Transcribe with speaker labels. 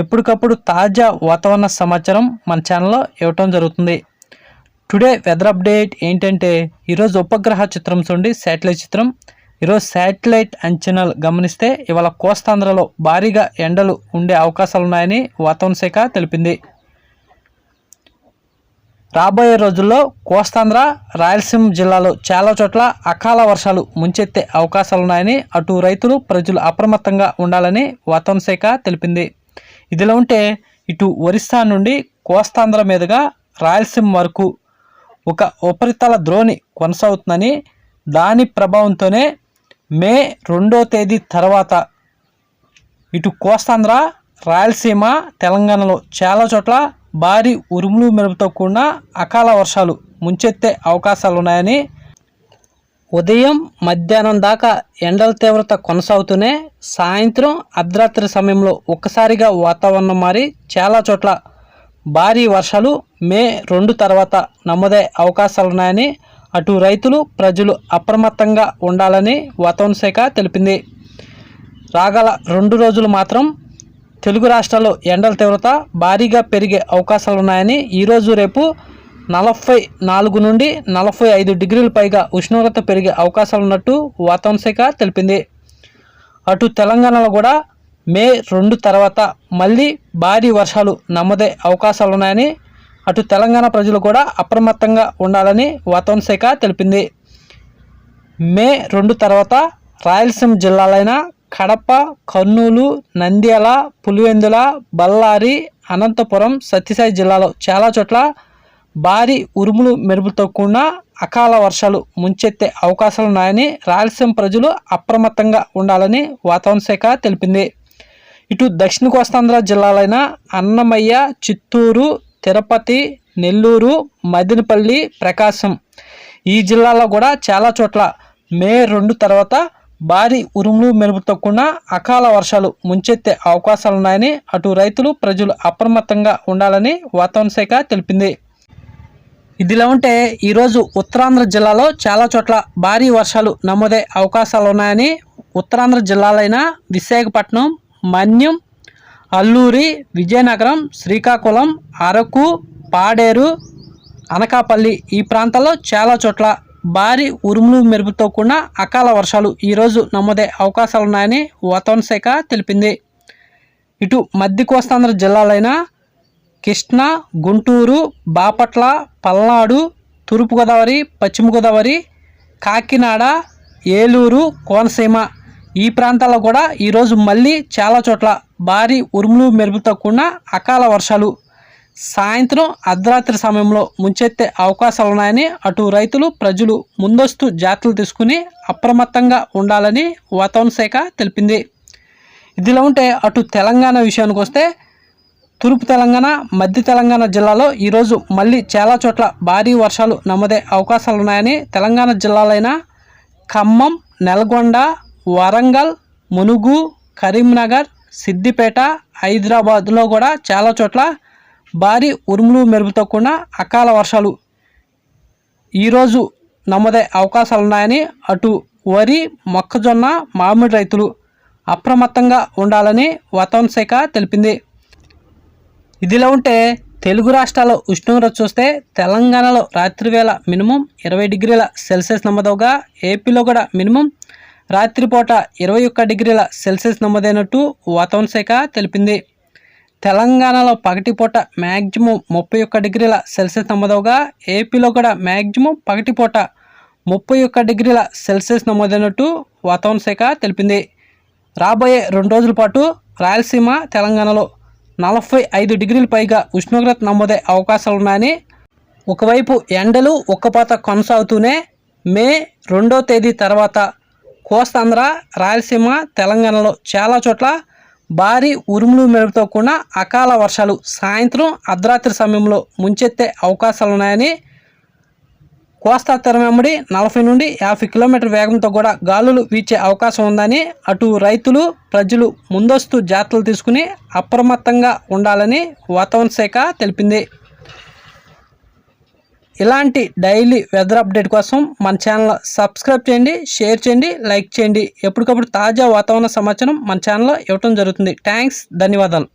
Speaker 1: ఎప్పటికప్పుడు తాజా వాతావరణ సమాచారం మన ఛానల్లో ఇవ్వటం జరుగుతుంది. టుడే వెదర్ అప్డేట్ ఏంటంటే ఈరోజు ఉపగ్రహ చిత్రం చూడండి శాటిలైట్ చిత్రం. ఈరోజు శాటిలైట్ అంచనాలు గమనిస్తే ఇవాళ కోస్తాంధ్రలో భారీగా ఎండలు ఉండే అవకాశాలు ఉన్నాయని వాతావరణ శాఖ తెలిపింది. రాబోయే రోజుల్లో కోస్తాంధ్ర రాయలసీమ జిల్లాలో చాలా చోట్ల అకాల వర్షాలు ముంచెత్తే అవకాశాలున్నాయని అటు రైతులు ప్రజలు అప్రమత్తంగా ఉండాలని వాతావరణ శాఖ తెలిపింది. ఇదిలా ఉంటే ఇటు ఒరిస్సా నుండి కోస్తాంధ్ర మీదుగా రాయలసీమ వరకు ఒక ఉపరితల ద్రోణి కొనసాగుతుందని దాని ప్రభావంతోనే మే రెండో తేదీ తర్వాత ఇటు కోస్తాంధ్ర రాయలసీమ తెలంగాణలో చాలా చోట్ల భారీ ఉరుములు మెరుపుతో కూడిన అకాల వర్షాలు ముంచెత్తే అవకాశాలు ఉన్నాయని ఉదయం మధ్యాహ్నం దాకా ఎండల తీవ్రత కొనసాగుతూనే సాయంత్రం అర్ధరాత్రి సమయంలో ఒక్కసారిగా వాతావరణం మారి చాలా చోట్ల భారీ వర్షాలు మే రెండు తర్వాత నమోదయ్యే అవకాశాలున్నాయని అటు రైతులు ప్రజలు అప్రమత్తంగా ఉండాలని వాతావరణ శాఖ తెలిపింది. రాగల రెండు రోజులు మాత్రం తెలుగు రాష్ట్రాల్లో ఎండల తీవ్రత భారీగా పెరిగే అవకాశాలు ఉన్నాయని ఈరోజు రేపు నలభై నాలుగు నుండి నలభై ఐదు డిగ్రీల పైగా ఉష్ణోగ్రత పెరిగే అవకాశాలు ఉన్నట్టు వాతావరణ శాఖ తెలిపింది. అటు తెలంగాణలో కూడా మే రెండు తర్వాత మళ్ళీ భారీ వర్షాలు నమ్మదే అవకాశాలున్నాయని అటు తెలంగాణ ప్రజలు కూడా అప్రమత్తంగా ఉండాలని వాతావరణ శాఖ తెలిపింది. మే రెండు తర్వాత రాయలసీమ జిల్లాలైన కడప కర్నూలు నంద్యాల పులివెందుల బళ్ళారి అనంతపురం సత్యసాయి జిల్లాలో చాలా చోట్ల భారీ ఉరుములు మెరుపులతో కూడిన అకాల వర్షాలు ముంచెత్తే అవకాశాలు ఉన్నాయని రాయలసీమ ప్రజలు అప్రమత్తంగా ఉండాలని వాతావరణ శాఖ తెలిపింది. ఇటు దక్షిణ కోస్తాంధ్ర జిల్లాలైన అన్నమయ్య చిత్తూరు తిరుపతి నెల్లూరు మదినపల్లి ప్రకాశం ఈ జిల్లాలో కూడా చాలా చోట్ల మే రెండు తర్వాత భారీ ఉరుములు మెరుపుతో కూడిన అకాల వర్షాలు ముంచెత్తే అవకాశాలున్నాయని అటు రైతులు ప్రజలు అప్రమత్తంగా ఉండాలని వాతావరణ శాఖ తెలిపింది. ఇదిలా ఉంటే ఈరోజు ఉత్తరాంధ్ర జిల్లాలో చాలా చోట్ల భారీ వర్షాలు నమోదే అవకాశాలు ఉన్నాయని ఉత్తరాంధ్ర జిల్లాలైన విశాఖపట్నం మన్యం అల్లూరి విజయనగరం శ్రీకాకుళం అరకు పాడేరు అనకాపల్లి ఈ ప్రాంతాల్లో చాలా చోట్ల భారీ ఉరుములు మెరుపుతో కూడిన అకాల వర్షాలు ఈరోజు నమోదే అవకాశాలు ఉన్నాయని వాతావరణ శాఖ తెలిపింది. ఇటు మధ్య కోస్తాంధ్ర జిల్లాలైన కృష్ణా గుంటూరు బాపట్ల పల్నాడు తూర్పుగోదావరి పశ్చిమగోదావరి కాకినాడ ఏలూరు కోనసీమ. ఈ ప్రాంతాల్లో కూడా ఈరోజు మళ్ళీ చాలా చోట్ల భారీ ఉరుములు మెరుపుతో కూడిన అకాల వర్షాలు. సాయంత్రం అర్ధరాత్రి సమయంలో ముంచెత్తే అవకాశాలు ఉన్నాయని అటు రైతులు ప్రజలు ముందస్తు జాగ్రత్తలు తీసుకుని అప్రమత్తంగా ఉండాలని వాతావరణ శాఖ తెలిపింది. ఇదిలా ఉంటే అటు తెలంగాణ విషయానికి వస్తే తూర్పు తెలంగాణ మధ్య తెలంగాణ జిల్లాలో ఈరోజు మళ్ళీ చాలా చోట్ల భారీ వర్షాలు నమోదే అవకాశాలు ఉన్నాయని తెలంగాణ జిల్లాలైన ఖమ్మం నల్గొండ వరంగల్ మునుగు కరీంనగర్ సిద్దిపేట హైదరాబాద్లో కూడా చాలా చోట్ల భారీ ఉరుములు మెరుపుతో కూడిన అకాల వర్షాలు ఈరోజు నమోదే అవకాశాలున్నాయని అటు వరి మొక్కజొన్న మామిడి రైతులు అప్రమత్తంగా ఉండాలని వాతావరణ శాఖ తెలిపింది. ఇదిలా ఉంటే తెలుగు రాష్ట్రాల ఉష్ణోగ్రత చూస్తే తెలంగాణలో రాత్రివేళ మినిమం ఇరవై డిగ్రీల సెల్సియస్ నమోదవగా ఏపీలో కూడా మినిమం రాత్రిపూట ఇరవై ఒక్క డిగ్రీల సెల్సియస్ నమోదైనట్టు వాతావరణ శాఖ తెలిపింది. తెలంగాణలో పగటిపూట మ్యాక్సిమం ముప్పై ఒక్క డిగ్రీల సెల్సియస్ నమోదవగా ఏపీలో కూడా మ్యాక్సిమం పగటిపూట ముప్పై ఒక్క డిగ్రీల సెల్సియస్ నమోదైనట్టు వాతావరణ శాఖ తెలిపింది. రాబోయే రెండు రోజుల పాటు రాయలసీమ తెలంగాణలో నలభై ఐదు డిగ్రీల పైగా ఉష్ణోగ్రత నమోదే అవకాశాలు ఉన్నాయని ఒకవైపు ఎండలు ఒక్కపాత కొనసాగుతూనే మే రెండో తేదీ తర్వాత కోస్తాంధ్ర రాయలసీమ తెలంగాణలో చాలా చోట్ల భారీ ఉరుములు మెరుపుతో కూడిన అకాల వర్షాలు సాయంత్రం అర్ధరాత్రి సమయంలో ముంచెత్తే అవకాశాలున్నాయని కోస్తా తీరం వెంబడి నలభై నుండి యాభై కిలోమీటర్ వేగంతో కూడా గాలులు వీచే అవకాశం ఉందని అటు రైతులు ప్రజలు ముందస్తు జాగ్రత్తలు తీసుకుని అప్రమత్తంగా ఉండాలని వాతావరణ శాఖ తెలిపింది. ఇలాంటి డైలీ వెదర్ అప్డేట్ కోసం మన ఛానల్ సబ్స్క్రైబ్ చేయండి షేర్ చేయండి లైక్ చేయండి. ఎప్పటికప్పుడు తాజా వాతావరణ సమాచారం మన ఛానల్లో ఇవ్వటం జరుగుతుంది. థ్యాంక్స్ ధన్యవాదాలు.